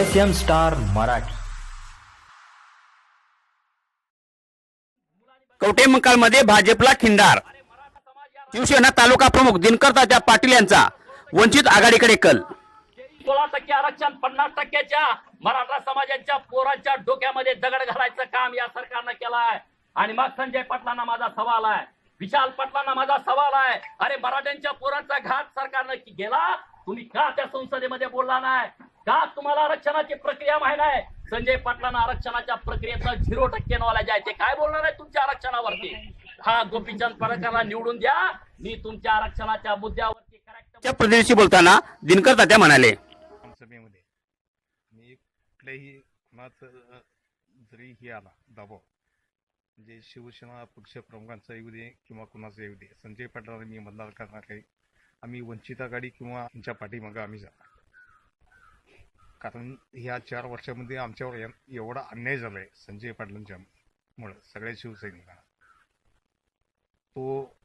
S M star Marathi. कवटेमंकाळमध्ये भाजपला खिंडार? शिवसेना तालुका प्रमुख दिनकर तात्या पाटील यांचा वंचित आघाडीकडे कल. सोळा टक्के आरक्षण पन्नास टक्क्याच्या मराठा समाजाच्या पोरांच्या डोक्यामध्ये दगड घालायचं काम या सरकारनं केलं आहे आणि मग संजय पाटलांना माझा सवाल आहे. विशाल पाटलांना माझा सवाल आहे. अरे मराठ्यांच्या पोरांचा घात सरकारनं की गेला? तुम्ही का त्या संसदेमध्ये बोलला नाही? का तुम्हाला आरक्षणाची प्रक्रिया माहिती आहे. संजय पाटलांना आरक्षणाच्या प्रक्रियेतनं झिरो टक्के नॉलेज आहे. ते काय बोलणार आहे तुमच्या आरक्षणावरती? हा गोपीचंद पडळकरला निवडून द्या. मी तुमच्या आरक्षणाच्या मुद्द्यावरती च्या प्रतिनिधीशी बोलताना दिनकर तात्या म्हणाले. सभेमध्ये आणि कुठल्याही कुणाचं जरी हे आला दबाव म्हणजे शिवसेना पक्ष प्रमुखांचा येऊ दे किंवा कुणाचा येऊ दे संजय पाटलांना मी मतदार करणार आहे आम्ही वंचित आघाडी किंवा आमच्या पाठीमागं आम्ही जाणार. कारण ह्या चार वर्षामध्ये आमच्यावर एवढा अन्याय झाला आहे संजय पाटलांच्या मुळे सगळ्या शिवसैनिकांना. तो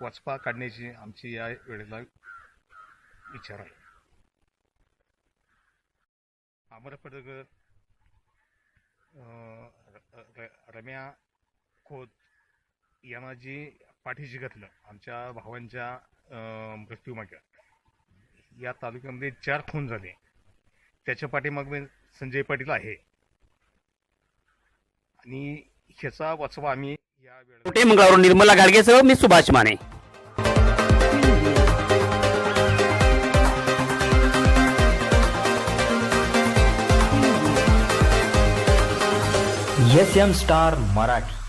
वचपा काढण्याची आमची या वेळेला विचार आहे. अमर पडळकर अं, रम्या खोत यांना जी पाठीशी घातलं आमच्या भावांच्या अं, मृत्यूमागे या तालुक्यामध्ये चार खून झाले. त्याच्या पाठीमागे संजय पाटील आहे. आणि ह्याचा वचवा आम्ही या वेळेला. कवटेमंकाळवरून निर्मला गाडगेसह मी Subhash Mane. S M star Marathi.